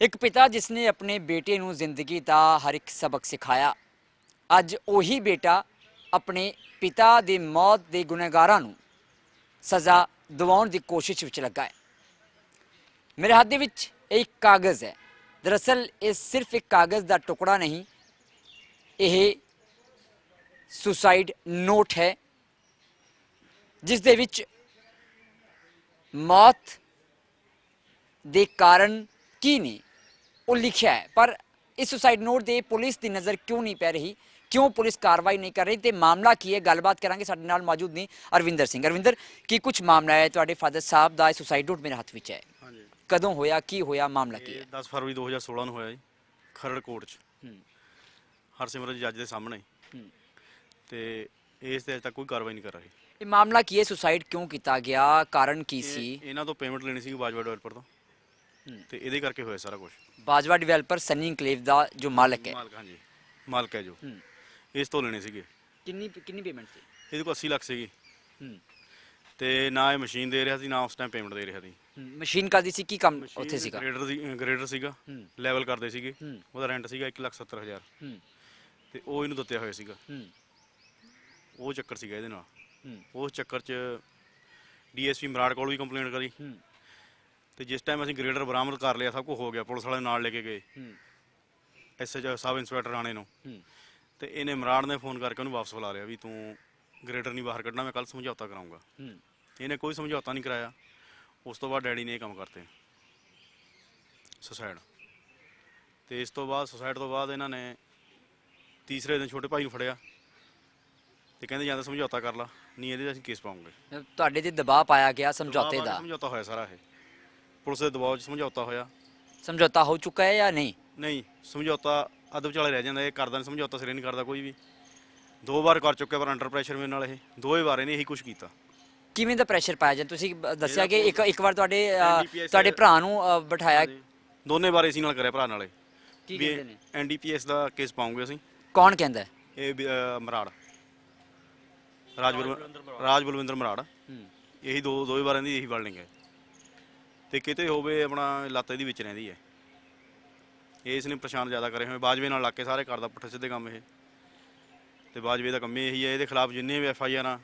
ਇੱਕ ਪਿਤਾ ਜਿਸ ਨੇ ਆਪਣੇ ਬੇਟੇ ਨੂੰ ਜ਼ਿੰਦਗੀ ਦਾ ਹਰ ਇੱਕ ਸਬਕ ਸਿਖਾਇਆ, ਅੱਜ ਉਹੀ ਬੇਟਾ ਆਪਣੇ ਪਿਤਾ ਦੀ ਮੌਤ ਦੇ ਗੁਨਹਗਾਰਾਂ ਨੂੰ ਸਜ਼ਾ ਦਿਵਾਉਣ ਦੀ ਕੋਸ਼ਿਸ਼ ਵਿੱਚ ਲੱਗਾ ਹੈ। ਮੇਰੇ ਹੱਥ ਦੇ ਵਿੱਚ ਇੱਕ ਕਾਗਜ਼ ਹੈ। ਦਰਅਸਲ ਇਹ ਸਿਰਫ ਇੱਕ ਕਾਗਜ਼ ਦਾ ਟੁਕੜਾ ਨਹੀਂ, ਇਹ ਸੁਸਾਈਡ ਨੋਟ ਹੈ, ਜਿਸ ਦੇ ਵਿੱਚ ਮੌਤ ਦੇ ਕਾਰਨ ਕੀ ਨੇ ਉਹ ਲਿਖਿਆ ਹੈ ਪਰ ਇਸ ਸੁਸਾਈਡ ਨੋਟ ਦੇ ਪੁਲਿਸ ਦੀ ਨਜ਼ਰ ਕਿਉਂ ਨਹੀਂ ਪੈ ਰਹੀ? ਕਿਉਂ ਪੁਲਿਸ ਕਾਰਵਾਈ ਨਹੀਂ ਕਰ ਰਹੀ? ਤੇ ਮਾਮਲਾ ਕੀ ਹੈ? ਗੱਲਬਾਤ ਕਰਾਂਗੇ ਸਾਡੇ ਨਾਲ ਮੌਜੂਦ ਨੇ ਅਰਵਿੰਦਰ ਸਿੰਘ। ਅਰਵਿੰਦਰ ਕੀ ਕੁਝ ਮਾਮਲਾ ਹੈ? ਤੁਹਾਡੇ ਫਾਦਰ ਸਾਹਿਬ ਦਾ ਸੁਸਾਈਡ ਨੋਟ ਮੇਰੇ ਹੱਥ ਵਿੱਚ ਹੈ। ਹਾਂਜੀ। ਕਦੋਂ ਹੋਇਆ ਕੀ ਹੋਇਆ ਮਾਮਲਾ ਕੀ ਹੈ? ਇਹ 10 ਫਰਵਰੀ 2016 ਨੂੰ ਹੋਇਆ ਜੀ ਖਰੜ ਕੋਰਟ 'ਚ। ਹੂੰ। ਹਰਸਿਮਰਤ ਜੱਜ ਦੇ ਸਾਹਮਣੇ। ਤੇ ਇਸ ਤੇ ਅਜੇ ਤੱਕ ਕੋਈ ਕਾਰਵਾਈ ਨਹੀਂ ਕਰ ਰਹੀ। ਇਹ ਮਾਮਲਾ ਕੀ ਹੈ? ਸੁਸਾਈਡ ਕਿਉਂ ਕੀਤਾ ਗਿਆ? ਕਾਰਨ ਕੀ ਸੀ? ਇਹਨਾਂ ਤੋਂ ਪੇਮੈਂਟ ਲੈਣੀ ਸੀ ਬਾਜਵਾ ਡਿਵੈਲਪਰ ਤੋਂ। ਤੇ ਇਹਦੇ ਕਰਕੇ ਹੋਇਆ ਸਾਰਾ ਕੁਝ ਬਾਜਵਾ ਡਿਵੈਲਪਰ ਸਨੀ ਇਨਕਲੇਵ ਦਾ ਜੋ ਮਾਲਕ ਹੈ। ਮਾਲਕ ਹਾਂਜੀ। ਮਾਲਕ ਹੈ ਜੋ। ਇਸ ਤੋਂ ਲੈਣੇ ਸੀਗੇ। ਕਿੰਨੀ ਕਿੰਨੀ ਪੇਮੈਂਟ ਸੀ? ਇਹਦੇ ਕੋਲ 80 ਲੱਖ ਸੀਗੀ। ਤੇ ਨਾ ਇਹ ਮਸ਼ੀਨ ਦੇ ਰਿਹਾ ਸੀ ਨਾ ਉਸ ਟਾਈਮ ਪੇਮੈਂਟ ਦੇ ਰਿਹਾ ਸੀ। ਮਸ਼ੀਨ ਕਰਦੀ ਸੀ? ਕੀ ਕੰਮ ਉੱਥੇ ਸੀਗਾ? ਗ੍ਰੇਡਰ ਸੀ ਗ੍ਰੇਡਰ ਸੀਗਾ। ਲੈਵਲ ਕਰਦੇ ਸੀਗੇ। ਉਹਦਾ ਰੈਂਟ ਸੀਗਾ 170000 ਹੂੰ। ਤੇ ਉਹ ਇਹਨੂੰ ਦਿੱਤਿਆ ਹੋਇਆ ਸੀਗਾ। ਉਹ ਚੱਕਰ ਸੀਗਾ ਇਹਦੇ ਨਾਲ। ਉਸ ਚੱਕਰ 'ਚ ਡੀਐਸਪੀ ਮਰਾੜ ਕੋਲ ਵੀ ਕੰਪਲੇਂਟ ਕਰੀ। ਤੇ ਜਿਸ ਟਾਈਮ ਅਸੀਂ ਗ੍ਰੇਡਰ ਬਰਾਮਦ ਕਰ ਲਿਆ ਸਭ ਕੁਝ ਹੋ ਗਿਆ ਪੁਲਿਸ ਵਾਲੇ ਨਾਲ ਲੈ ਕੇ ਗਏ। ਹੂੰ। ਐਸਐਚ ਸਬ ਇੰਸਪੈਕਟਰ ਰਾਣੇ ਨੂੰ। ਤੇ ਇਹਨੇ ਮਰਾੜ ਨੇ ਫੋਨ ਕਰਕੇ ਉਹਨੂੰ ਵਾਪਸ ਬੁਲਾ ਲਿਆ ਵੀ ਤੂੰ ਗ੍ਰੇਡਰ ਨਹੀਂ ਬਾਹਰ ਕੱਢਣਾ ਮੈਂ ਕੱਲ ਸਮਝੌਤਾ ਕਰਾਉਂਗਾ ਹੂੰ। ਇਹਨੇ ਕੋਈ ਸਮਝੌਤਾ ਨਹੀਂ ਕਰਾਇਆ। ਉਸ ਤੋਂ ਬਾਅਦ ਡੈਡੀ ਨੇ ਇਹ ਕੰਮ ਕਰਤੇ। ਸੁਸਾਈਡ ਤੇ ਇਸ ਤੋਂ ਬਾਅਦ ਸੁਸਾਈਡ ਤੋਂ ਬਾਅਦ ਇਹਨਾਂ ਨੇ ਤੀਸਰੇ ਦਿਨ ਛੋਟੇ ਭਾਈ ਨੂੰ ਫੜਿਆ। ਤੇ ਕਹਿੰਦੇ ਜਾਂ ਤਾਂ ਸਮਝੌਤਾ ਕਰ ਲਾ ਨਹੀਂ ਇਹਦੇ 'ਤੇ ਅਸੀਂ ਕੇਸ ਪਾਉਂਗੇ। ਤੁਹਾਡੇ ਤੇ ਦਬਾਅ ਪਾਇਆ ਗਿਆ ਸਮਝੌਤੇ ਦਾ। ਸਮਝੌਤਾ ਹੋਇਆ ਸਾਰਾ ਇਹ। ਪੁਲਿਸ ਦੇ ਦਬਾਅ 'ਚ ਸਮਝੌਤਾ ਹੋਇਆ। ਸਮਝੌਤਾ ਹੋ ਚੁੱਕਾ ਹੈ ਜਾਂ ਨਹੀਂ? ਨਹੀਂ ਸਮਝੌਤਾ ਅੱਧ ਵਿਚਾਲੇ ਰਹਿ ਜਾਂਦਾ ਇਹ ਕਰਦਾ ਨਹੀਂ ਸਮਝੌਤਾ ਸਿਰੇ ਨਹੀਂ ਕਰਦਾ ਕੋਈ ਵੀ। ਦੋ ਵਾਰ ਕਰ ਚੁੱਕਿਆ ਪਰ ਅੰਡਰ ਪ੍ਰੈਸ਼ਰ ਮੇਰੇ ਨਾਲ ਇਹ। ਦੋਏ ਵਾਰ ਇਹਨੇ ਇਹੀ ਕੁਝ ਕੀਤਾ। ਕਿਵੇਂ ਦਾ ਪ੍ਰੈਸ਼ਰ ਪਾਇਆ ਜਾਂ? ਤੁਸੀਂ ਬ- ਦੱਸਿਆ ਕਿ ਇੱਕ ਇੱਕ ਵਾਰ ਤੁਹਾਡੇ ਅ, NDPS ਤੁਹਾਡੇ ਭਰਾ ਨੂੰ ਅ, ਬਿਠਾਇਆ। ਦੋਨੇ ਵਾਰ ਇਸੀ ਨਾਲ ਕਰਿਆ ਭਰਾ ਨਾਲੇ ਕੀ ਕਹਿੰਦੇ ਨੇ? ਐਨਡੀਪੀਐਸ ਦਾ ਕੇਸ ਪਾਉਂਗੇ ਅਸੀਂ। ਕੌਣ ਕਹਿੰਦਾ ਹੈ? ਇਹ ਵੀ, ਅਹ, ਮਰਾੜ। ਰਾਜ ਬਲਵਿੰਦਰ ਰਾਜ ਬਲਵਿੰਦਰ ਮਰਾੜ। ਹੂੰ। ਇਹੀ ਦੋ ਦੋਏ ਵਾਰਾਂ ਦੀ ਇਹੀ ਵਰਡਿੰਗ ਹੈ। ਤੇ ਕਿਤੇ ਹੋਵੇ ਆਪਣਾ ਲੱਤ ਇਹਦੀ ਵਿੱਚ ਰਹਿੰਦੀ ਹੈ। ਇਹ ਇਸ ਨੇ ਪਰੇਸ਼ਾਨ ਜ਼ਿਆਦਾ ਕਰੇ ਹੋਏ। ਬਾਜਵੇ ਨਾਲ ਲੱਗ ਕੇ ਸਾਰੇ ਕਰਦਾ ਪੁੱਠੇ ਸਿੱਧੇ ਕੰਮ ਇਹ। ਤੇ ਬਾਜਵੇ ਦਾ ਕੰਮ ਇਹੀ ਹੈ ਇਹਦੇ ਖਿਲਾਫ ਜਿੰਨੇ ਵੀ ਐਫ ਆਈ ਆਰ ਆ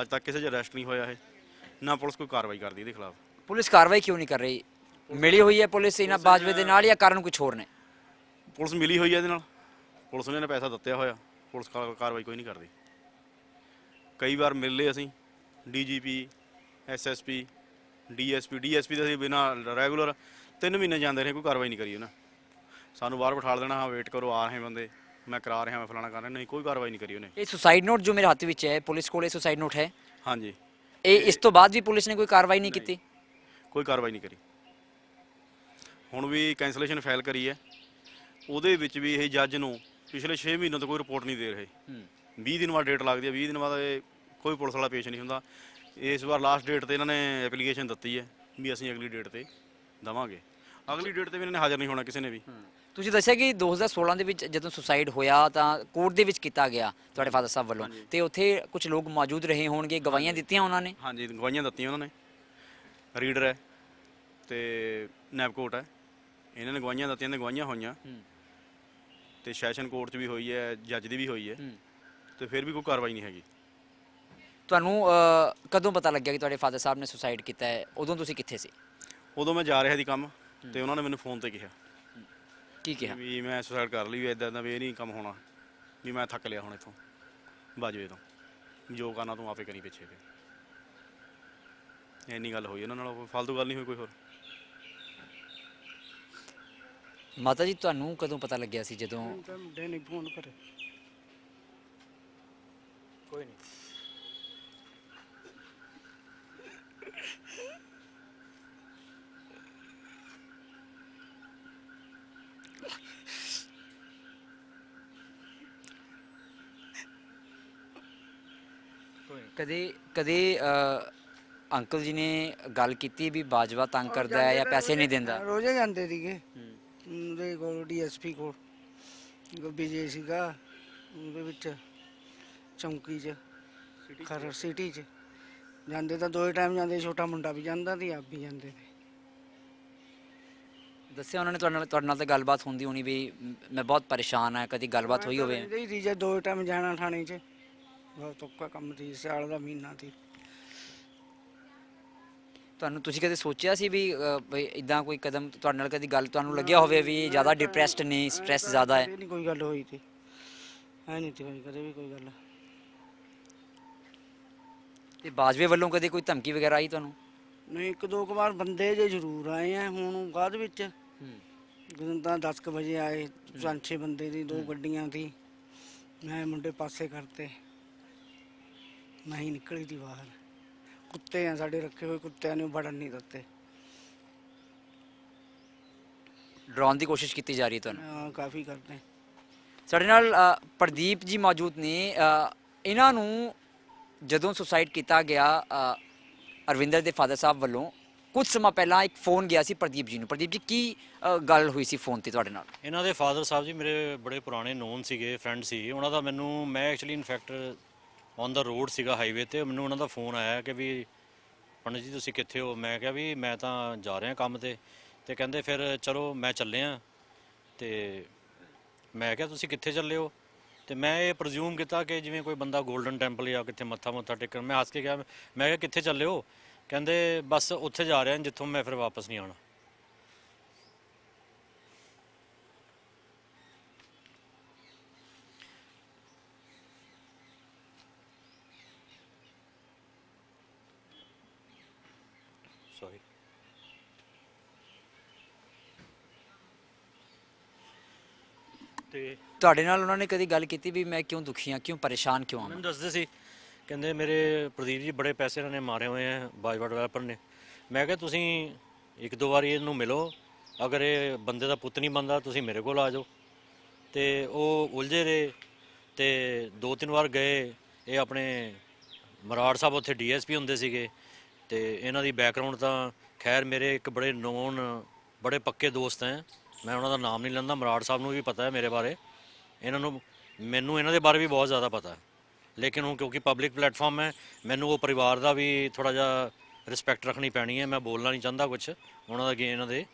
ਅੱਜ ਤੱਕ ਕਿਸੇ 'ਚ ਅਰੈਸਟ ਨਹੀਂ ਹੋਇਆ ਇਹ। ਨਾ ਪੁਲਿਸ ਕੋਈ ਕਾਰਵਾਈ ਕਰਦੀ ਇਹਦੇ ਖਿਲਾਫ। ਪੁਲਿਸ ਕਾਰਵਾਈ ਕਿਉਂ ਨਹੀਂ ਕਰ ਰਹੀ? ਮਿਲੀ ਹੋਈ ਹੈ ਪੁਲਿਸ ਇਹਨਾਂ ਬਾਜਵੇ ਦੇ ਨਾਲ ਜਾਂ ਕਾਰਨ ਕੁਝ ਹੋਰ ਨੇ? ਪੁਲਿਸ ਮਿਲੀ ਹੋਈ ਹੈ ਇਹਦੇ ਨਾਲ। ਪੁਲਿਸ ਨੇ ਇਹਨੇ ਪੈਸਾ ਦਿੱਤਿਆ ਹੋਇਆ। ਪੁਲਿਸ ਕਾ- ਕਾਰਵਾਈ ਕੋਈ ਨਹੀਂ ਕਰਦੀ। ਕਈ ਵਾਰ ਮਿਲ ਲਏ ਅਸੀਂ ਡੀਜੀਪੀ ਐਸਐਸਪੀ ਡੀਐਸਪੀ ਡੀਐਸਪੀ ਦੇ ਅਸੀਂ ਬਿਨਾ ਰੈਗੂਲਰ ਤਿੰਨ ਮਹੀਨੇ ਜਾਂਦੇ ਰਹੇ ਕੋਈ ਕਾਰਵਾਈ ਨਹੀਂ ਕਰੀ ਉਹਨਾਂ। ਸਾਨੂੰ ਬਾਹਰ ਬਿਠਾ ਦੇਣਾ ਹਾਂ ਵੇਟ ਕਰੋ ਆ ਰਹੇ ਬੰਦੇ ਮੈਂ ਕਰਾ ਰਿਹਾ ਮੈਂ ਫਲਾਣਾ ਕਰ ਰਿਹਾ ਨਹੀਂ ਕੋਈ ਕਾਰਵਾਈ ਨਹੀਂ ਕਰੀ ਉਹਨੇ। ਇਹ ਸੁਸਾਈਡ ਨੋਟ ਜੋ ਮੇਰੇ ਹੱਥ ਵਿੱਚ ਹੈ ਪੁਲਿਸ ਕੋਲ ਇਹ ਸੁਸਾਈਡ ਨੋਟ ਹੈ? ਹਾਂਜੀ। ਇਹ ਇਸ ਤੋਂ ਬਾਅਦ ਵੀ ਪੁਲਿਸ ਨੇ ਕੋਈ ਕਾਰਵਾਈ ਨਹੀਂ ਕੀਤੀ? ਕੋਈ ਕਾਰਵਾਈ ਨਹੀਂ ਕਰੀ। ਹੁਣ ਵੀ ਕੈਂਸਲੇਸ਼ਨ ਫਾਈਲ ਕਰੀ ਹੈ। ਉਹਦੇ ਵਿੱਚ ਵੀ ਇਹ ਜੱਜ ਨੂੰ ਪਿਛਲੇ 6 ਮਹੀਨਿਆਂ ਤੋਂ ਕੋਈ ਰਿਪੋਰਟ ਨਹੀਂ ਦੇ ਰਹੇ। ਹੂੰ। 20 ਦਿਨ ਬਾਅਦ ਡੇਟ ਲੱਗਦੀ ਹੈ 20 ਦਿਨ ਬਾਅਦ ਇਹ ਕੋਈ ਪੁਲਿਸ ਵਾਲਾ ਪੇਸ਼ ਨਹੀਂ ਹੁੰਦਾ। ਇਸ ਵਾਰ ਲਾਸਟ ਡੇਟ ਤੇ ਇਹਨਾਂ ਨੇ ਐਪਲੀਕੇਸ਼ਨ ਦਿੱਤੀ ਹੈ ਵੀ ਅਸੀਂ ਅਗਲੀ ਡੇਟ ਤੇ ਦਵਾਂਗੇ। ਅਗਲੀ ਡੇਟ ਤੇ ਵੀ ਇਹਨਾਂ ਨੇ ਹਾਜ਼ਰ ਨਹੀਂ ਹੋਣਾ ਕਿਸੇ ਨੇ ਵੀ। ਤੁਸੀਂ ਦੱਸਿਆ ਕਿ 2016 ਦੇ ਵਿੱਚ ਜਦੋਂ ਸੁਸਾਈਡ ਹੋਇਆ ਤਾਂ ਕੋਰਟ ਦੇ ਵਿੱਚ ਕੀਤਾ ਗਿਆ ਤੁਹਾਡੇ ਫਾਦਰ ਸਾਹਿਬ ਵੱਲੋਂ। ਤੇ ਉੱਥੇ ਕੁਝ ਲੋਕ ਮੌਜੂਦ ਰਹੇ ਹੋਣਗੇ ਗਵਾਹੀਆਂ ਦਿੱਤੀਆਂ ਉਹਨਾਂ ਨੇ? ਹਾਂਜੀ ਗਵਾਹੀਆਂ ਦਿੱਤੀਆਂ ਉਹਨਾਂ ਨੇ। ਰੀਡਰ ਹੈ ਤੇ ਨੈਪਕੋਟ ਹੈ। ਇਹਨਾਂ ਨੇ ਗਵਾਹੀਆਂ ਦਿੱਤੀਆਂ ਤੇ ਗਵਾਹੀਆਂ ਹੋਈਆਂ। ਤੇ ਸੈਸ਼ਨ ਕੋਰਟ 'ਚ ਵੀ ਹੋਈ ਹੈ ਜੱਜ ਦੀ ਵੀ ਹੋਈ ਹੂੰ। ਤੇ ਫਿਰ ਵੀ ਕੋਈ ਕਾਰਵਾਈ ਨਹੀਂ ਹੈਗੀ। ਤੁਹਾਨੂੰ ਕਦੋਂ ਪਤਾ ਲੱਗਿਆ ਕਿ ਤੁਹਾਡੇ ਫਾਦਰ ਸਾਹਿਬ ਨੇ ਸੁਸਾਈਡ ਕੀਤਾ ਹੈ? ਉਦੋਂ ਤੁਸੀਂ ਕਿੱਥੇ ਸੀ? ਉਦੋਂ ਮੈਂ ਜਾ ਰਿਹਾ ਸੀ ਕੰਮ ਤੇ ਉਹਨਾਂ ਨੇ ਮੈਨੂੰ ਫੋਨ ਤੇ ਕਿਹਾ। ਕੀ ਕਿਹਾ? ਵੀ ਮੈਂ ਸੁਸਾਈਡ ਕਰ ਲਈ ਵੀ ਇਦਾਂ ਦਾ ਵੀ ਇਹ ਨਹੀਂ ਕੰਮ ਹੋਣਾ। ਵੀ ਮੈਂ ਥੱਕ ਲਿਆ ਹੁਣ ਇੱਥੋਂ ਬਾਜਵੇ ਤੋਂ। ਜੋ ਕਰਨਾ ਤੂੰ ਆਪੇ ਕਰੀ ਪਿੱਛੇ ਤੇ ਇੰਨੀ ਗੱਲ ਹੋਈ ਉਹਨਾਂ ਨਾਲ ਕੋਈ ਫालतू ਗੱਲ ਨਹੀਂ ਹੋਈ ਕੋਈ ਹੋਰ। ਮਾਤਾ ਜੀ ਤੁਹਾਨੂੰ ਕਦੋਂ ਪਤਾ ਲੱਗਿਆ ਸੀ ਜਦੋਂ? ਤਾਂ ਮੁੰਡੇ ਨਹੀਂ ਫੋਨ ਕਰੇ। ਕੋਈ ਨਹੀਂ। ਕਦੇ ਕਦੇ ਅ, ਅੰਕਲ ਜੀ ਨੇ ਗੱਲ ਕੀਤੀ ਵੀ ਬਾਜਵਾ ਤੰਗ ਕਰਦਾ ਹੈ ਜਾਂ ਪੈਸੇ ਨਹੀਂ ਦਿੰਦਾ? ਰੋਜ਼ੇ ਜਾਂਦੇ ਸੀਗੇ। ਉਹਦੇ ਕੋਲ ਡੀਐਸਪੀ ਕੋਲ। ਗੱਬੀ ਜੇ ਸੀਗਾ ਉਹਦੇ ਵਿੱਚ ਚੌਂਕੀ 'ਚ ਖਰੜ ਸਿਟੀ 'ਚ। ਜਾਂਦੇ ਤਾਂ ਦੋਏ ਟਾਈਮ ਜਾਂਦੇ ਛੋਟਾ ਮੁੰਡਾ ਵੀ ਜਾਂਦਾ ਤੇ ਆਪ ਵੀ ਜਾਂਦੇ ਤੇ ਦੱਸਿਆ ਉਹਨਾਂ ਨੇ ਤੁਹਾਡੇ ਨਾਲ ਤੁਹਾਡੇ ਨਾਲ ਤਾਂ ਗੱਲਬਾਤ ਹੁੰਦੀ ਹੋਣੀ ਵੀ ਮ- ਮੈਂ ਬਹੁਤ ਪਰੇਸ਼ਾਨ ਆ ਕਦੀ ਗੱਲਬਾਤ ਹੋਈ ਹੋਵੇ। ਇਹਦੀ ਰੀਜਾ ਦੋ ਟਾਈਮ ਜਾਣਾ ਥਾਣੇ 'ਚ। ਬਹੁਤ ਔਖਾ ਕੰਮ ਸੀ ਸਿਆਲ ਦਾ ਮਹੀਨਾ ਸੀ। ਤੁਹਾਨੂੰ ਤੁਸੀਂ ਕਦੇ ਸੋਚਿਆ ਸੀ ਵੀ ਇਦਾਂ ਕੋਈ ਕਦਮ ਤੁਹਾਡੇ ਨਾਲ ਕਦੀ ਗੱਲ ਤੁਹਾਨੂੰ ਲੱਗਿਆ ਹੋਵੇ ਵੀ ਜ਼ਿਆਦਾ ਡਿਪਰੈਸਡ ਨੇ ਸਟ੍ਰੈਸ ਜ਼ਿਆਦਾ ਹੈ? ਨਹੀਂ ਕੋਈ ਗੱਲ ਹੋਈ ਤੀ ਐ ਨਹੀਂ ਤੀ ਹੋਈ ਕਦੇ ਵੀ ਕੋਈ ਗੱਲ। ਤੇ ਬਾਜਵੇ ਵੱਲੋਂ ਕਦੇ ਕੋਈ ਧਮਕੀ ਵਗੈਰਾ ਆਈ ਤੁਹਾਨੂੰ? ਨਹੀਂ ਇੱਕ ਦੋ ਕੁ ਵਾਰ ਬੰਦੇ ਜੇ ਜ਼ਰੂਰ ਆਏ ਆ ਹੁਣ ਬਾਅਦ ਵਿੱਚ ਜਦੋਂ ਤਾਂ 10 ਕੁ ਵਜੇ ਆਏ ਪੰਜ ਛੇ ਬੰਦੇ ਦੀ ਦੋ ਗੱਡੀਆਂ ਸੀ ਮੈਂ ਮੁੰਡੇ ਪਾਸੇ ਕਰਤੇ। ਮੈਂ ਹੀ ਨਿਕਲੀ ਦੀ ਬਾਹਰ। ਕੁੱਤੇ ਆ ਸਾਡੇ ਰੱਖੇ ਹੋਏ ਕੁੱਤਿਆਂ ਨੂੰ ਵੜਨ ਨਹੀਂ ਦਿੱਤੇ। ਡਰਾਉਣ ਦੀ ਕੋਸ਼ਿਸ਼ ਕੀਤੀ ਜਾ ਰਹੀ ਹੈ ਤੁਹਾਨੂੰ? ਹਾਂ, ਕਾਫੀ ਕਰਦੇ। ਸਾਡੇ ਨਾਲ ਅ, ਪ੍ਰਦੀਪ ਜੀ ਮੌਜੂਦ ਨੇ। ਅ, ਇਹਨਾਂ ਨੂੰ ਜਦੋਂ ਸੁਸਾਈਡ ਕੀਤਾ ਗਿਆ ਅ, ਅਰਵਿੰਦਰ ਦੇ ਫਾਦਰ ਸਾਹਿਬ ਵੱਲੋਂ ਕੁਝ ਸਮਾਂ ਪਹਿਲਾਂ ਇੱਕ ਫੋਨ ਗਿਆ ਸੀ ਪ੍ਰਦੀਪ ਜੀ ਨੂੰ। ਪ੍ਰਦੀਪ ਜੀ ਕੀ ਅ, ਗੱਲ ਹੋਈ ਸੀ ਫੋਨ ਤੇ ਤੁਹਾਡੇ ਨਾਲ? ਇਹਨਾਂ ਦੇ ਫਾਦਰ ਸਾਹਿਬ ਜੀ ਮੇਰੇ ਬੜੇ ਪੁਰਾਣੇ ਨੋਨ ਸੀਗੇ ਫਰੈਂਡ ਸੀ ਉਹਨਾਂ ਦਾ ਮੈਨੂੰ ਮੈਂ actually in fact on the road ਸੀਗਾ ਹਾਈਵੇ ਤੇ, ਮੈਨੂੰ ਉਹਨਾਂ ਦਾ ਫੋਨ ਆਇਆ ਕਿ ਵੀ, ਪੰਡਿਤ ਜੀ ਤੁਸੀਂ ਕਿੱਥੇ ਹੋ? ਮੈਂ ਕਿਹਾ ਵੀ ਮੈਂ ਤਾਂ ਜਾ ਰਿਹਾ ਕੰਮ ਤੇ। ਤੇ ਕਹਿੰਦੇ ਫਿਰ ਚਲੋ ਮੈਂ ਚੱਲਿਆ ਤੇ ਮੈਂ ਕਿਹਾ ਤੁਸੀਂ ਕਿੱਥੇ ਚੱਲੇ ਹੋ? ਤੇ ਮੈਂ ਇਹ ਪ੍ਰਜ਼ਿਊਮ ਕੀਤਾ ਕਿ ਜਿਵੇਂ ਕੋਈ ਬੰਦਾ 골ਡਨ ਟੈਂਪਲ ਜਾਂ ਕਿੱਥੇ ਮੱਥਾ ਮੁੱਥਾ ਟੇਕਣ, ਮੈਂ ਹੱਸ ਕੇ ਕਿਹਾ, ਮੈਂ ਕਿਹਾ ਕਿੱਥੇ ਚੱਲੇ ਹੋ? ਕਹਿੰਦੇ ਬਸ ਉੱਥੇ ਜਾ ਰਿਹਾ, ਜਿੱਥੋਂ ਮੈਂ ਫਿਰ ਵਾਪਸ ਨਹੀਂ ਆਉਣਾ ਸੌਰੀ ਤੇ ਤੁਹਾਡੇ ਨਾਲ ਉਹਨਾਂ ਨੇ ਕਦੀ ਗੱਲ ਕੀਤੀ ਵੀ ਮੈਂ ਕਿਉਂ ਦੁਖੀ ਹਾਂ ਕਿਉਂ ਪਰੇਸ਼ਾਨ ਕਿਉਂ ਹਾਂ? ਮੈਨੂੰ ਦੱਸਦੇ ਸੀ ਕਹਿੰਦੇ ਮੇਰੇ ਪ੍ਰਦੀਪ ਜੀ ਬੜੇ ਪੈਸੇ ਇਹਨਾਂ ਨੇ ਮਾਰੇ ਹੋਏ ਆ ਬਾਜਵਾ ਡਿਵੈਲਪਰ ਨੇ। ਮੈਂ ਕਿਹਾ ਤੁਸੀਂ ਇੱਕ ਦੋ ਵਾਰੀ ਇਹਨੂੰ ਮਿਲੋ ਅਗਰ ਇਹ ਬੰਦੇ ਦਾ ਪੁੱਤ ਨਹੀਂ ਬੰਦਾ ਤੁਸੀਂ ਮੇਰੇ ਕੋਲ ਆ ਜਾਓ। ਤੇ ਉਹ ਉਲਝੇ ਰਹੇ ਤੇ ਦੋ ਤਿੰਨ ਵਾਰ ਗਏ ਇਹ ਆਪਣੇ ਮਰਾੜ ਸਾਹਿਬ ਉੱਥੇ ਡੀਐਸਪੀ ਹੁੰਦੇ ਸੀਗੇ ਤੇ ਇਹਨਾਂ ਦੀ ਬੈਕਗ੍ਰਾਉਂਡ ਤਾਂ ਖੈਰ ਮੇਰੇ ਇੱਕ ਬੜੇ ਨੋਨ ਬੜੇ ਪੱਕੇ ਦੋਸਤ ਹੈ। ਮੈਂ ਉਹਨਾਂ ਦਾ ਨਾਮ ਨਹੀਂ ਲੈਂਦਾ ਮਰਾੜ ਸਾਹਿਬ ਨੂੰ ਵੀ ਪਤਾ ਹੈ ਮੇਰੇ ਬਾਰੇ। ਇਹਨਾਂ ਨੂੰ ਮੈਨੂੰ ਇਹਨਾਂ ਦੇ ਬਾਰੇ ਵੀ ਬਹੁਤ ਜ਼ਿਆਦਾ ਪਤਾ ਹੈ। ਲੇਕਿਨ ਉਹ ਕਿਉਂਕਿ ਪਬਲਿਕ ਪਲੇਟਫਾਰਮ ਹੈ ਮੈਨੂੰ ਉਹ ਪਰਿਵਾਰ ਦਾ ਵੀ ਥੋੜਾ ਜਿਹਾ ਰਿਸਪੈਕਟ ਰੱਖਣੀ ਪੈਣੀ ਹੈ। ਮੈਂ ਬੋਲਣਾ ਨਹੀਂ ਚਾਹੁੰਦਾ ਕੁਝ ਉਹਨਾਂ ਦਾ ਕੀ ਇਹਨਾਂ ਦੇ।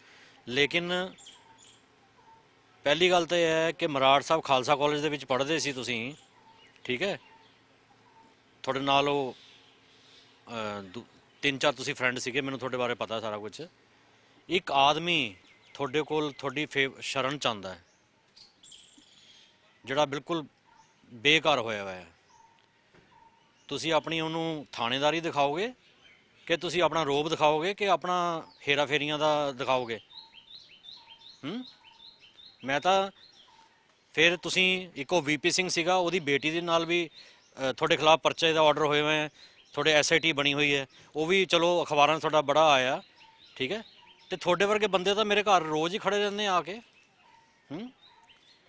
ਲੇਕਿਨ ਪਹਿਲੀ ਗੱਲ ਤਾਂ ਇਹ ਹੈ ਕਿ ਮਰਾੜ ਸਾਹਿਬ ਖਾਲਸਾ ਕਾਲਜ ਦੇ ਵਿੱਚ ਪੜ੍ਹਦੇ ਸੀ ਤੁਸੀਂ ਠੀਕ ਹੈ? ਤੁਹਾਡੇ ਨਾਲ ਉਹ ਅਹ, ਤਿੰਨ ਚਾਰ ਤੁਸੀਂ ਫਰੈਂਡ ਸੀਗੇ ਮੈਨੂੰ ਤੁਹਾਡੇ ਬਾਰੇ ਪਤਾ ਸਾਰਾ ਕੁਝ ਇੱਕ ਆਦਮੀ ਤੁਹਾਡੇ ਕੋਲ ਤੁਹਾਡੀ ਫੇਵ ਸ਼ਰਨ ਚਾਹੁੰਦਾ ਹੈ। ਜਿਹੜਾ ਬਿਲਕੁਲ ਬੇਕਾਰ ਹੋਇਆ ਹੋਇਆ ਹੈ। ਤੁਸੀਂ ਆਪਣੀ ਉਹਨੂੰ ਥਾਣੇਦਾਰੀ ਦਿਖਾਓਗੇ ਕਿ ਤੁਸੀਂ ਆਪਣਾ ਰੋਬ ਦਿਖਾਓਗੇ ਕਿ ਆਪਣਾ ਹੇਰਾ ਫੇਰੀਆਂ ਦਾ ਦਿਖਾਓਗੇ? ਹੂੰ? ਮੈਂ ਤਾਂ ਫਿਰ ਤੁਸੀਂ ਇੱਕੋ ਵੀਪੀ ਸਿੰਘ ਸੀਗਾ, ਉਹਦੀ ਬੇਟੀ ਦੇ ਨਾਲ ਵੀ ਤੁਹਾਡੇ ਖਿਲਾਫ ਪਰਚੇ ਦਾ ਆਰਡਰ ਹੋਏ ਹੋਏ ਹੈ, ਤੁਹਾਡੇ ਐਸਆਈਟੀ ਬਣੀ ਹੋਈ ਹੈ। ਉਹ ਵੀ ਚਲੋ ਅਖਬਾਰਾਂ 'ਚ ਤੁਹਾਡਾ ਬੜਾ ਆਇਆ, ਠੀਕ ਹੈ? ਤੇ ਤੁਹਾਡੇ ਵਰਗੇ ਬੰਦੇ ਤਾਂ ਮੇਰੇ ਘਰ ਰੋਜ਼ ਹੀ ਖੜੇ ਰਹਿੰਦੇ ਆ ਕੇ। ਹੂੰ?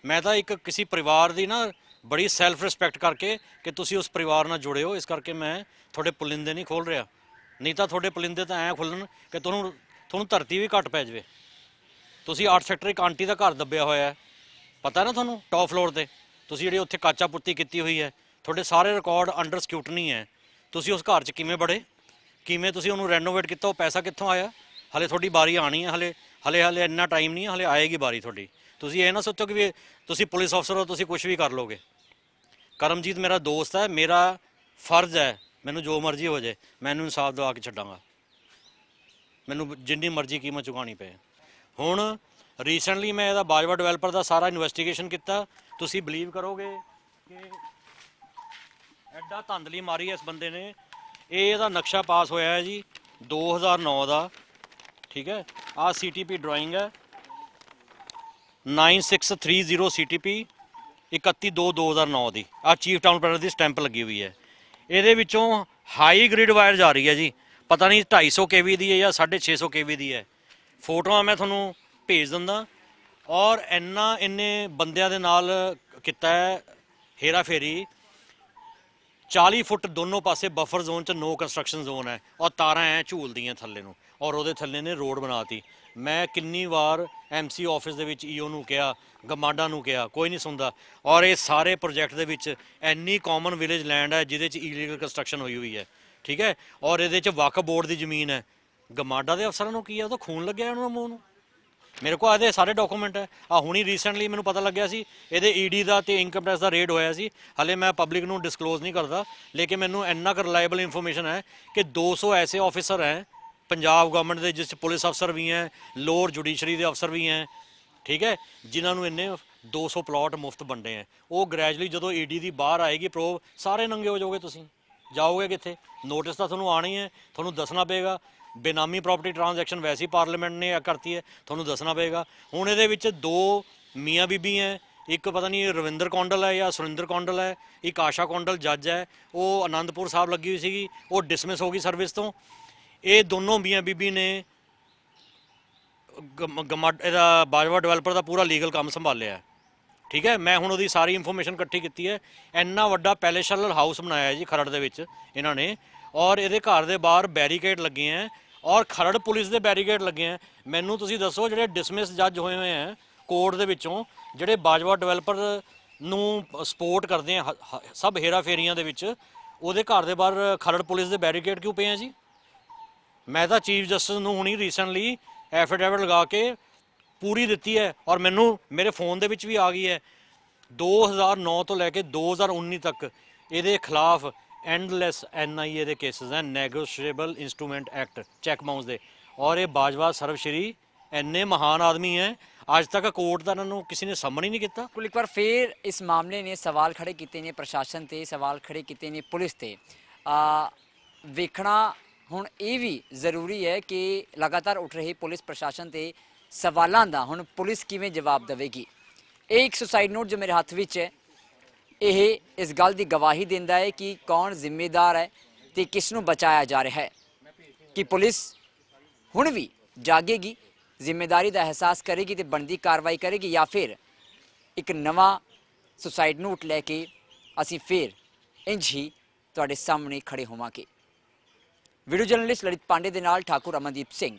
ਮੈਂ ਤਾਂ ਇੱਕ ਕਿਸੇ ਪਰਿਵਾਰ ਦੀ ਨਾ ਬੜੀ ਸੈਲਫ ਰਿਸਪੈਕਟ ਕਰਕੇ ਕਿ ਤੁਸੀਂ ਉਸ ਪਰਿਵਾਰ ਨਾਲ ਜੁੜੇ ਹੋ, ਇਸ ਕਰਕੇ ਮੈਂ ਤੁਹਾਡੇ ਪੁਲਿੰਦੇ ਨਹੀਂ ਖੋਲ ਰਿਹਾ। ਨਹੀਂ ਤਾਂ ਤੁਹਾਡੇ ਪੁਲਿੰਦੇ ਤਾਂ ਐਂ ਖੁੱਲਣ ਕਿ ਤੁਹਾਨੂੰ ਤੁਹਾਨੂੰ ਧਰਤੀ ਵੀ ਘੱਟ ਪੈ ਜਾਵੇ। ਤੁਸੀਂ 8 ਸੈਕਟਰ ਇੱਕ ਆਂਟੀ ਦਾ ਘਰ ਦੱਬਿਆ ਹੋਇਆ ਹੈ। ਪਤਾ ਨਾ ਤੁਹਾਨੂੰ ਟੌਪ ਫਲੋਰ ਤੇ। ਤੁਸੀਂ ਜਿਹੜੀ ਉੱਥੇ ਕਾਚਾ ਪੁੱਤੀ ਕੀਤੀ ਹੋਈ ਹੈ, ਤੁਹਾਡੇ ਸਾਰੇ ਰਿਕਾਰਡ ਅੰਡਰ ਸਕੂਟਨੀ ਹੈ। ਤੁਸੀਂ ਉਸ ਘਰ 'ਚ ਕਿਵੇਂ ਬੜੇ? ਕਿਵੇਂ ਤੁਸੀਂ ਉਹਨੂੰ ਰੈਨੋਵੇਟ ਕੀਤਾ? ਉਹ ਪੈਸਾ ਕਿੱਥੋਂ ਆਇਆ? ਹਲੇ ਤੁਹਾਡੀ ਵਾਰੀ ਆਣੀ ਹੈ, ਹਲੇ ਹਲੇ ਹਲੇ ਇੰਨਾ ਟਾਈਮ ਨਹੀਂ ਹੈ, ਹਲੇ ਆਏਗੀ ਵਾਰੀ ਤੁਹਾਡੀ। ਤੁਸੀਂ ਇਹ ਨਾ ਸੋਚੋ ਕਿ ਵੀ ਤੁਸੀਂ ਪੁਲਿਸ ਅਫਸਰ ਹੋ, ਤੁਸੀਂ ਕੁਝ ਵੀ ਕਰ ਲੋਗੇ। ਕਰਮਜੀਤ ਮੇਰਾ ਦੋਸਤ ਹੈ, ਮੇਰਾ ਫਰਜ਼ ਹੈ, ਮੈਨੂੰ ਜੋ ਮਰਜ਼ੀ ਹੋ ਜਾਏ ਮੈਨੂੰ ਇਨਸਾਫ ਦਿਵਾ ਕੇ ਛੱਡਾਂਗਾ। ਮੈਨੂੰ ਜਿੰਨੀ ਮਰਜ਼ੀ ਕੀਮਤ ਚੁਕਾਣੀ ਪਏ। ਹੁਣ ਰੀਸੈਂਟਲੀ ਮੈਂ ਇਹਦਾ ਬਾਜਵਾ ਡਿਵੈਲਪਰ ਦਾ ਸਾਰਾ ਇਨਵੈਸਟੀਗੇਸ਼ਨ ਕੀਤਾ। ਤੁਸੀਂ ਬਲੀਵ ਕਰੋਗੇ ਕਿ ਐਡਾ ਧੰਦਲੀ ਮਾਰੀ ਇਸ ਬੰਦੇ ਨੇ। ਇਹ ਇਹਦਾ ਨਕਸ਼ਾ ਪਾਸ ਹੋਇਆ ਹੈ ਜੀ 2009 ਦਾ। ਠੀਕ ਹੈ? ਆਹ ਸੀਟੀਪੀ ਡਰਾਇੰਗ ਹੈ। 9630 ਸੀਟੀਪੀ 31/2/2009 ਦੀ ਆ ਚੀਫ ਟਾਊਨ ਪਲਾਨਰ ਦੀ ਸਟੈਂਪ ਲੱਗੀ ਹੋਈ ਹੈ। ਇਹਦੇ ਵਿੱਚੋਂ ਹਾਈ ਗ੍ਰਿਡ ਵਾਇਰ ਜਾ ਰਹੀ ਹੈ ਜੀ। ਪਤਾ ਨਹੀਂ 250 ਕੇਵੀ ਦੀ ਹੈ ਜਾਂ 650 ਕੇਵੀ ਦੀ ਹੈ। ਫੋਟੋਆਂ ਮੈਂ ਤੁਹਾਨੂੰ ਭੇਜ ਦਿੰਦਾ। ਔਰ ਇੰਨਾ ਇੰਨੇ ਬੰਦਿਆਂ ਦੇ ਨਾਲ ਕੀਤਾ ਹੈ ਹੇਰਾ ਫੇਰੀ 40 ਫੁੱਟ ਦੋਨੋਂ ਪਾਸੇ ਬਫਰ ਜ਼ੋਨ ਚ ਨੋ ਕੰਸਟਰਕਸ਼ਨ ਜ਼ੋਨ ਹੈ। ਔਰ ਤਾਰਾਂ ਐ ਝੂਲਦੀਆਂ ਥੱਲੇ ਨੂੰ। ਔਰ ਉਹਦੇ ਥੱਲੇ ਨੇ ਰੋਡ ਬਣਾਤੀ। ਮੈਂ ਕਿੰਨੀ ਵਾਰ ਐਮਸੀ ਆਫਿਸ ਦੇ ਵਿੱਚ ਈਓ ਨੂੰ ਕਿਹਾ, ਗਮਾਡਾ ਨੂੰ ਕਿਹਾ, ਕੋਈ ਨਹੀਂ ਸੁਣਦਾ। ਔਰ ਇਹ ਸਾਰੇ ਪ੍ਰੋਜੈਕਟ ਦੇ ਵਿੱਚ ਐਨੀ ਕਾਮਨ ਵਿਲੇਜ ਲੈਂਡ ਹੈ, ਜਿਹਦੇ ਚ ਇਲੀਗਲ ਕੰਸਟਰਕਸ਼ਨ ਹੋਈ ਹੋਈ ਹੈ। ਠੀਕ ਹੈ? ਔਰ ਇਹਦੇ ਚ ਵਕਫ ਬੋਰਡ ਦੀ ਜ਼ਮੀਨ ਹੈ। ਗਮਾਡਾ ਦੇ ਅਫਸਰਾਂ ਨੂੰ ਕੀ ਹੈ? ਉਹ ਤਾਂ ਖੂਨ ਲੱਗਿਆ ਉਹਨਾਂ ਨੂੰ ਮੂੰਹ ਨੂੰ। ਮੇਰੇ ਕੋਲ ਇਹਦੇ ਸਾਰੇ ਡਾਕੂਮੈਂਟ ਹੈ। ਆ ਹੁਣੀ ਰੀਸੈਂਟਲੀ ਮੈਨੂੰ ਪਤਾ ਲੱਗਿਆ ਸੀ, ਇਹਦੇ ਈਡੀ ਦਾ ਤੇ ਇਨਕਮ ਟੈਕਸ ਦਾ ਰੇਡ ਹੋਇਆ ਸੀ। ਹਲੇ ਮੈਂ ਪਬਲਿਕ ਨੂੰ ਡਿਸਕਲੋਜ਼ ਨਹੀਂ ਕਰਦਾ, ਲੇਕਿਨ ਮੈਨੂੰ ਇੰਨਾ ਕੁ ਰਿਲਾਇਬਲ ਇਨਫੋਰਮੇਸ਼ਨ ਹੈ ਕਿ 200 ਐਸੇ ਆਫੀਸਰ ਹੈ, ਪੰਜਾਬ ਗਵਰਨਮੈਂਟ ਦੇ ਜਿਸ 'ਚ ਪੁਲਿਸ ਅਫਸਰ ਵੀ ਹੈ, ਲੋਅਰ ਜੁਡੀਸ਼ਰੀ ਦੇ ਅਫਸਰ ਵੀ ਹੈ, ਠੀਕ ਹੈ, ਜਿਨ੍ਹਾਂ ਨੂੰ ਇੰਨੇ 200 ਪਲਾਟ ਮੁਫਤ ਵੰਡੇ ਹੈ। ਉਹ ਗ੍ਰੈਜੂਅਲੀ ਜਦੋਂ ਈਡੀ ਦੀ ਬਾਹਰ ਆਏਗੀ ਪ੍ਰੋਬ ਸਾਰੇ ਨੰਗੇ ਹੋ ਜਾਓਗੇ ਤੁਸੀਂ। ਜਾਓਗੇ ਕਿੱਥੇ? ਨੋਟਿਸ ਤਾਂ ਤੁਹਾਨੂੰ ਆਣੀ ਹੈ, ਤੁਹਾਨੂੰ ਦੱਸਣਾ ਪਏਗਾ। ਬੇਨਾਮੀ ਪ੍ਰਾਪਰਟੀ ਟ੍ਰਾਂਜੈਕਸ਼ਨ ਵੈਸੀ ਪਾਰਲੀਮੈਂਟ ਨੇ ਕਰਤੀ ਹੈ, ਤੁਹਾਨੂੰ ਦੱਸਣਾ ਪਏਗਾ। ਹੁਣ ਇਹਦੇ ਵਿੱਚ ਦੋ ਮੀਆਂ ਬੀਬੀ ਹੈ, ਇੱਕ ਪਤਾ ਨਹੀਂ ਰਵਿੰਦਰ ਕੌਂਡਲ ਹੈ ਜਾਂ ਸੁਰਿੰਦਰ ਕੌਂਡਲ ਹੈ, ਇੱਕ ਆਸ਼ਾ ਕੌਂਡਲ ਜੱਜ ਹੈ, ਉਹ ਆਨੰਦਪੁਰ ਸਾਹਿਬ ਲੱਗੀ ਹੋਈ ਸੀਗੀ, ਉਹ ਡਿਸਮਿਸ ਹੋ ਗਈ ਸਰਵਿਸ ਤੋਂ। ਇਹ ਦੋਨੋਂ ਮੀਆਂ ਬੀਬੀ ਨੇ ਗਮ- ਗਮਾ, ਇਹਦਾ ਬਾਜਵਾ ਡਿਵੈਲਪਰ ਦਾ ਪੂਰਾ ਲੀਗਲ ਕੰਮ ਸੰਭਾਲਿਆ ਹੈ। ਠੀਕ ਹੈ? ਮੈਂ ਹੁਣ ਉਹਦੀ ਸਾਰੀ ਇਨਫੋਰਮੇਸ਼ਨ ਇਕੱਠੀ ਕੀਤੀ ਹੈ। ਇੰਨਾ ਵੱਡਾ ਪੈਲੇਸ਼ਲ ਹਾਊਸ ਬਣਾਇਆ ਜੀ ਖਰੜ ਦੇ ਵਿੱਚ ਇਹਨਾਂ ਨੇ। ਔਰ ਇਹਦੇ ਘਰ ਦੇ ਬਾਹਰ ਬੈਰੀਕੇਡ ਲੱਗੇ ਹੈ। ਔਰ ਖਰੜ ਪੁਲਿਸ ਦੇ ਬੈਰੀਕੇਡ ਲੱਗੇ ਹੈ। ਮੈਨੂੰ ਤੁਸੀਂ ਦੱਸੋ ਜਿਹੜੇ ਡਿਸਮਿਸ ਜੱਜ ਹੋਏ ਹੋਏ ਹੈ ਕੋਰਟ ਦੇ ਵਿੱਚੋਂ, ਜਿਹੜੇ ਬਾਜਵਾ ਡਿਵੈਲਪਰ ਨੂੰ ਸਪੋਰਟ ਕਰਦੇ ਆ ਹ- ਸਭ ਹੇਰਾ ਫੇਰੀਆਂ ਦੇ ਵਿੱਚ, ਉਹਦੇ ਘਰ ਦੇ ਬਾਹਰ ਖਰੜ ਪੁਲਿਸ ਦੇ ਬੈਰੀਕੇਡ ਕਿਉਂ ਪਏ ਆ ਜੀ? ਮੈਂ ਤਾਂ ਚੀਫ ਜਸਟਿਸ ਨੂੰ ਹੁਣੀ ਰੀਸੈਂਟਲੀ ਐਫੀਡੇਵਿਟ ਲਗਾ ਕੇ ਪੂਰੀ ਦਿੱਤੀ ਹੈ ਔਰ ਮੈਨੂੰ ਮੇਰੇ ਫੋਨ ਦੇ ਵਿੱਚ ਵੀ ਆ ਗਈ ਹੈ। 2009 ਤੋਂ ਲੈ ਕੇ 2019 ਤੱਕ ਇਹਦੇ ਖਿਲਾਫ ਐਂਡਲੈਸ ਐਨਆਈਏ ਦੇ ਕੇਸਸ ਹੈ negotiable instrument act cheque bounce ਦੇ। ਔਰ ਇਹ ਬਾਜਵਾ ਸਰਵਸ਼੍ਰੀ ਇੰਨੇ ਮਹਾਨ ਆਦਮੀ ਹੈ, ਅੱਜ ਤੱਕ ਕੋਰਟ ਦਾ ਇਹਨਾਂ ਨੂੰ ਕਿਸੇ ਨੇ ਸਾਹਮਣੇ ਨਹੀਂ ਕੀਤਾ। ਕੁਲ ਇੱਕ ਵਾਰ ਫੇਰ ਇਸ ਮਾਮਲੇ ਨੇ ਸਵਾਲ ਖੜੇ ਕੀਤੇ ਨੇ ਪ੍ਰਸ਼ਾਸਨ ਤੇ, ਸਵਾਲ ਖੜੇ ਕੀਤੇ ਨੇ ਪੁਲਿਸ ਤੇ। ਆ, ਵੇਖਣਾ ਹੁਣ ਇਹ ਵੀ ਜ਼ਰੂਰੀ ਹੈ ਕਿ ਲਗਾਤਾਰ ਉੱਠ ਰਹੀ ਪੁਲਿਸ ਪ੍ਰਸ਼ਾਸਨ ਤੇ ਸਵਾਲਾਂ ਦਾ ਹੁਣ ਪੁਲਿਸ ਕਿਵੇਂ ਜਵਾਬ ਦੇਵੇਗੀ? ਇਹ ਇੱਕ ਸੁਸਾਈਡ ਨੋਟ ਜੋ ਮੇਰੇ ਹੱਥ ਵਿੱਚ ਹੈ। ਇਹ ਇਸ ਗੱਲ ਦੀ ਗਵਾਹੀ ਦਿੰਦਾ ਹੈ ਕਿ ਕੌਣ ਜ਼ਿੰਮੇਦਾਰ ਹੈ ਤੇ ਕਿਸ ਨੂੰ ਬਚਾਇਆ ਜਾ ਰਿਹਾ ਹੈ। ਕਿ ਪੁਲਿਸ ਹੁਣ ਵੀ ਜਾਗੇਗੀ ਜ਼ਿੰਮੇਵਾਰੀ ਦਾ ਅਹਿਸਾਸ ਕਰੇਗੀ ਤੇ ਬਣਦੀ ਕਾਰਵਾਈ ਕਰੇਗੀ ਜਾਂ ਫਿਰ ਇੱਕ ਨਵਾਂ ਸੁਸਾਈਡ ਨੋਟ ਲੈ ਕੇ ਅਸੀਂ ਫਿਰ ਇੰਝ ਹੀ ਤੁਹਾਡੇ ਸਾਹਮਣੇ ਖੜੇ ਹੋਵਾਂਗੇ। ਵੀਡੀਓ ਜਰਨਲਿਸਟ ਲਲਿਤ ਪਾਂਡੇ ਦੇ ਨਾਲ ਠਾਕੁਰ ਅਮਨਦੀਪ ਸਿੰਘ।